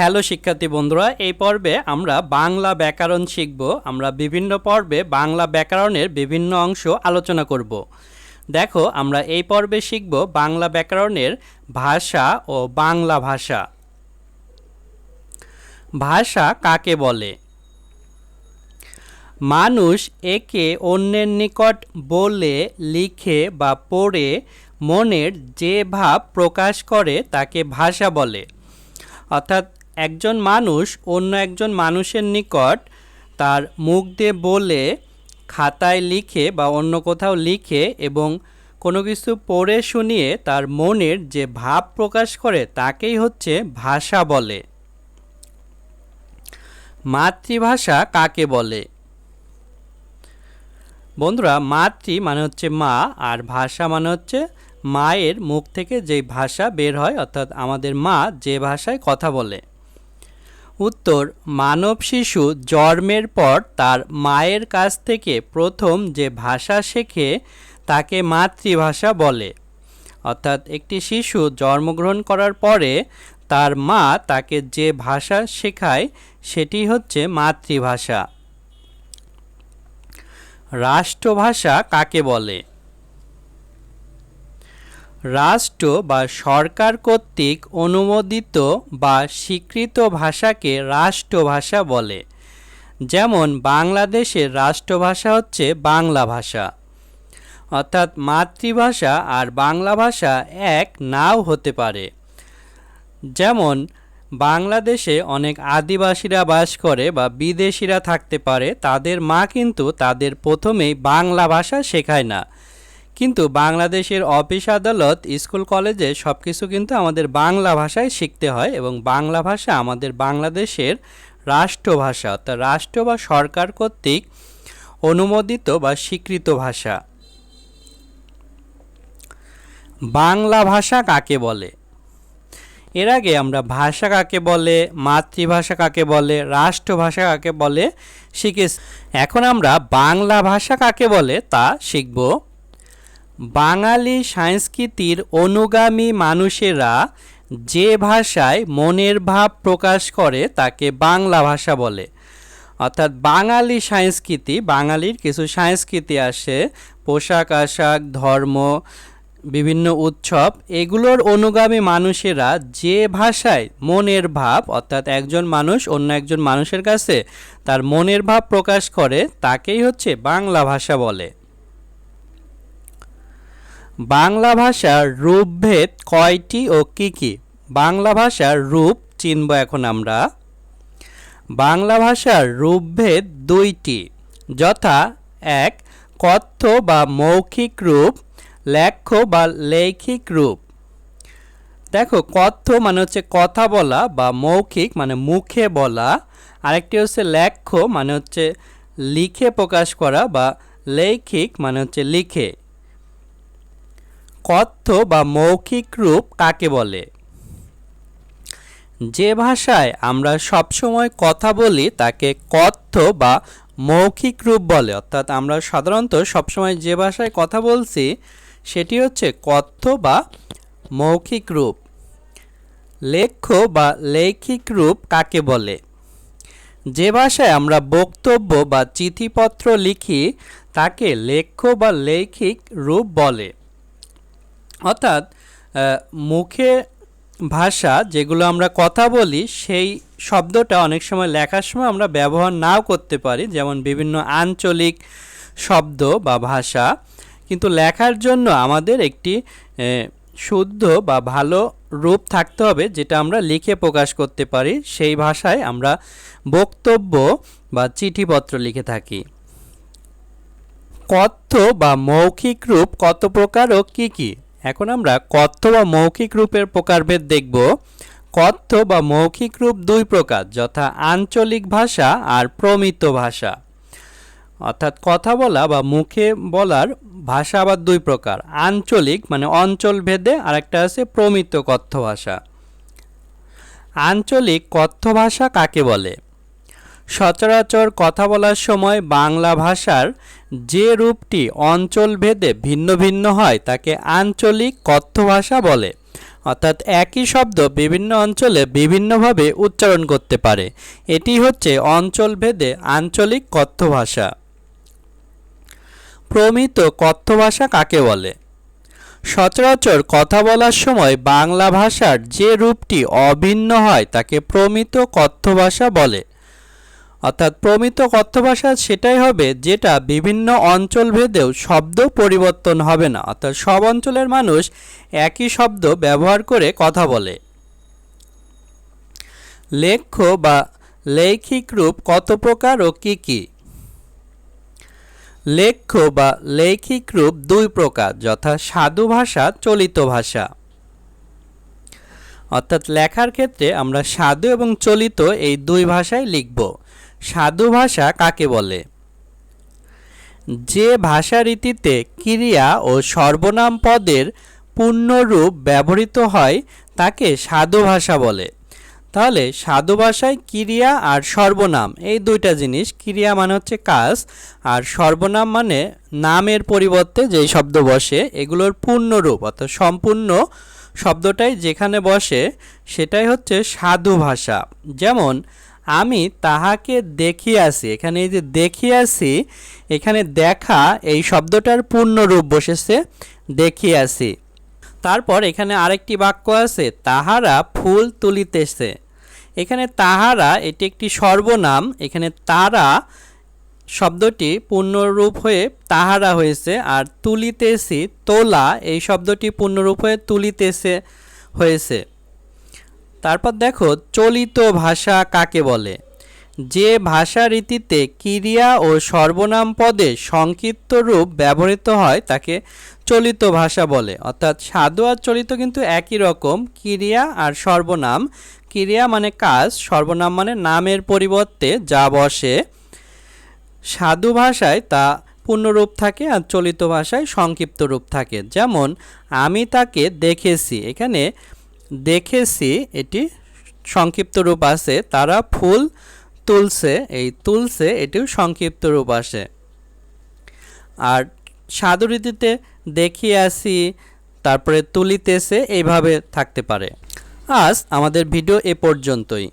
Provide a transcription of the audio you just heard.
Hello শিক্ষার্থী বন্ধুরা, এই পর্বে আমরা বাংলা ব্যাকরণ শিখব। আমরা বিভিন্ন পর্বে বাংলা ব্যাকরণের বিভিন্ন অংশ আলোচনা করব। দেখো, আমরা এই পর্বে শিখব বাংলা ব্যাকরণের ভাষা ও বাংলা ভাষা। ভাষা কাকে বলে? মানুষ একে অন্যের নিকট বলে, লিখে বা পড়ে, মনের যে ভাব প্রকাশ করে তাকে ভাষা বলে। অর্থাৎ একজন মানুষ অন্য একজন মানুষের নিকট তার মুখ দিয়ে বলে, খাতায় লিখে বা অন্য কোথাও লিখে এবং কোনো কিছু পড়ে শুনিয়ে তার মনের যে ভাব প্রকাশ করে তাকেই হচ্ছে ভাষা বলে। মাতৃভাষা কাকে বলে? বন্ধুরা, মাতৃ মানে হচ্ছে মা আর ভাষা মানে হচ্ছে মায়ের মুখ থেকে যে ভাষা বের হয়, অর্থাৎ আমাদের মা যে ভাষায় কথা বলে। উত্তর, মানব শিশু জন্মের পর তার মায়ের কাছ থেকে প্রথম যে ভাষা শেখে তাকে মাতৃভাষা বলে। অর্থাৎ একটি শিশু জন্মগ্রহণ করার পরে তার মা তাকে যে ভাষা শেখায় সেটি হচ্ছে মাতৃভাষা। রাষ্ট্রভাষা কাকে বলে? রাষ্ট্র বা সরকার কর্তৃক অনুমোদিত বা স্বীকৃত ভাষাকে রাষ্ট্রভাষা বলে। যেমন বাংলাদেশের রাষ্ট্রভাষা হচ্ছে বাংলা ভাষা। অর্থাৎ মাতৃভাষা আর বাংলা ভাষা এক নাও হতে পারে। যেমন বাংলাদেশে অনেক আদিবাসীরা বাস করে বা বিদেশিরা থাকতে পারে, তাদের মা কিন্তু তাদের প্রথমেই বাংলা ভাষা শেখায় না। কিন্তু বাংলাদেশের অফিস আদালত, স্কুল, কলেজে সব কিছু কিন্তু আমাদের বাংলা ভাষায় শিখতে হয় এবং বাংলা ভাষা আমাদের বাংলাদেশের রাষ্ট্রভাষা, অর্থাৎ রাষ্ট্র বা সরকার কর্তৃক অনুমোদিত বা স্বীকৃত ভাষা। বাংলা ভাষা কাকে বলে? এর আগে আমরা ভাষা কাকে বলে, মাতৃভাষা কাকে বলে, রাষ্ট্রভাষা কাকে বলে শিখেছি। এখন আমরা বাংলা ভাষা কাকে বলে তা শিখব। বাঙালি সংস্কৃতির অনুগামী মানুষেরা যে ভাষায় মনের ভাব প্রকাশ করে তাকে বাংলা ভাষা বলে। অর্থাৎ বাঙালি সংস্কৃতি, বাঙালির কিছু সংস্কৃতি আসে পোশাক, আশাক, ধর্ম, বিভিন্ন উৎসব, এগুলোর অনুগামী মানুষেরা যে ভাষায় মনের ভাব, অর্থাৎ একজন মানুষ অন্য একজন মানুষের কাছে তার মনের ভাব প্রকাশ করে, তাকেই হচ্ছে বাংলা ভাষা বলে। বাংলা ভাষার রূপভেদ কয়টি ও কি কি? বাংলা ভাষার রূপ চিনব এখন আমরা। বাংলা ভাষার রূপভেদ দুইটি। যথা এক, কথ্য বা মৌখিক রূপ, লেখ্য বা লেখিক রূপ। দেখো, কথ্য মানে হচ্ছে কথা বলা বা মৌখিক মানে মুখে বলা। আরেকটি হচ্ছে লেখ্য মানে হচ্ছে লিখে প্রকাশ করা বা লেখিক মানে হচ্ছে লিখে। কথ্য বা মৌখিক রূপ কাকে বলে? যে ভাষায় আমরা সবসময় কথা বলি তাকে কথ্য বা মৌখিক রূপ বলে। অর্থাৎ আমরা সাধারণত সবসময় যে ভাষায় কথা বলছি, সেটি হচ্ছে কথ্য বা মৌখিক রূপ। লেখ্য বা লেখিক রূপ কাকে বলে? যে ভাষায় আমরা বক্তব্য বা চিঠিপত্র লিখি, তাকে লেখ্য বা লেখিক রূপ বলে। অর্থাৎ মুখে ভাষা যেগুলো আমরা কথা বলি, সেই শব্দটা অনেক সময় লেখার সময় আমরা ব্যবহার নাও করতে পারি, যেমন বিভিন্ন আঞ্চলিক শব্দ বা ভাষা। কিন্তু লেখার জন্য আমাদের একটি শুদ্ধ বা ভালো রূপ থাকতে হবে, যেটা আমরা লিখে প্রকাশ করতে পারি। সেই ভাষায় আমরা বক্তব্য বা চিঠিপত্র লিখে থাকি। কথ্য বা মৌখিক রূপ কত প্রকার ও কী কী? এখন আমরা কথ্য বা মৌখিক রূপের প্রকারভেদ দেখব। কথ্য বা মৌখিক রূপ দুই প্রকার, যথা আঞ্চলিক ভাষা আর প্রমিত ভাষা। অর্থাৎ কথা বলা বা মুখে বলার ভাষা আবার দুই প্রকার, আঞ্চলিক মানে অঞ্চল ভেদে আর একটা আছে প্রমিত কথ্য ভাষা। আঞ্চলিক কথ্য ভাষা কাকে বলে? সচরাচর কথা বলার সময় বাংলা ভাষার যে রূপটি অঞ্চল ভেদে ভিন্ন ভিন্ন হয়, তাকে আঞ্চলিক কথ্য ভাষা বলে। অর্থাৎ একই শব্দ বিভিন্ন অঞ্চলে বিভিন্নভাবে উচ্চারণ করতে পারে। এটি হচ্ছে অঞ্চলভেদে আঞ্চলিক কথ্য ভাষা। প্রমিত কথ্য ভাষা কাকে বলে? সচরাচর কথা বলার সময় বাংলা ভাষার যে রূপটি অভিন্ন হয়, তাকে প্রমিত কথ্য ভাষা বলে। অর্থাৎ প্রমিত কথ্য ভাষা সেটাই হবে যেটা বিভিন্ন অঞ্চল ভেদেও শব্দ পরিবর্তন হবে না। অর্থাৎ সব অঞ্চলের মানুষ একই শব্দ ব্যবহার করে কথা বলে। লেখ্য বা লৈখিক রূপ কত প্রকার ও কি কি? লেখ্য বা লৈখিক রূপ দুই প্রকার, যথা সাধু ভাষা, চলিত ভাষা। অর্থাৎ লেখার ক্ষেত্রে আমরা সাধু এবং চলিত এই দুই ভাষায় লিখব। সাধু ভাষা কাকে বলে? যে ভাষা রীতিতে ক্রিয়া ও সর্বনাম পদের পূর্ণরূপ ব্যবহৃত হয়, তাকে সাধু ভাষা বলে। তাহলে সাধু ভাষায় ক্রিয়া আর সর্বনাম, এই দুইটা জিনিস, ক্রিয়া মানে হচ্ছে কাজ, আর সর্বনাম মানে নামের পরিবর্তে যেই শব্দ বসে, এগুলোর পূর্ণরূপ, অর্থাৎ সম্পূর্ণ শব্দটাই যেখানে বসে, সেটাই হচ্ছে সাধু ভাষা। যেমন আমি তাহাকে দেখিয়াছি। এখানে এই যে দেখিয়াছি, এখানে দেখা, এই শব্দটার পূর্ণ রূপ বসেছে, দেখিয়াছি। তারপর এখানে আরেকটি বাক্য আছে, তাহারা ফুল তুলিতেছে। এখানে তাহারা, এটি একটি সর্বনাম, এখানে তারা শব্দটি পূর্ণরূপ হয়ে তাহারা হয়েছে, আর তুলিতেছি, তোলা, এই শব্দটি পূর্ণরূপ হয়ে তুলিতেছে, হয়েছে। তারপর দেখো, চলিত ভাষা কাকে বলে? যে ভাষা রীতিতে ক্রিয়া ও সর্বনাম পদে সংক্ষিপ্ত রূপ ব্যবহৃত হয়, তাকে চলিত ভাষা বলে। অর্থাৎ সাধু আর চলিত কিন্তু একই রকম, ক্রিয়া আর সর্বনাম। ক্রিয়া মানে কাজ, সর্বনাম মানে নামের পরিবর্তে যা বসে। সাধু ভাষায় তা পূর্ণরূপ থাকে আর চলিত ভাষায় সংক্ষিপ্ত রূপ থাকে। যেমন, আমি তাকে দেখেছি। এখানে দেখেছি এটি সংক্ষিপ্ত রূপ আছে। তারা ফুল তুলছে, এই তুলছে এটিও সংক্ষিপ্ত রূপ আসে। আর সাধু রীতিতে দেখিয়ে আসি, তারপরে তুলিতেছে, এইভাবে থাকতে পারে। আজ আমাদের ভিডিও এ পর্যন্তই।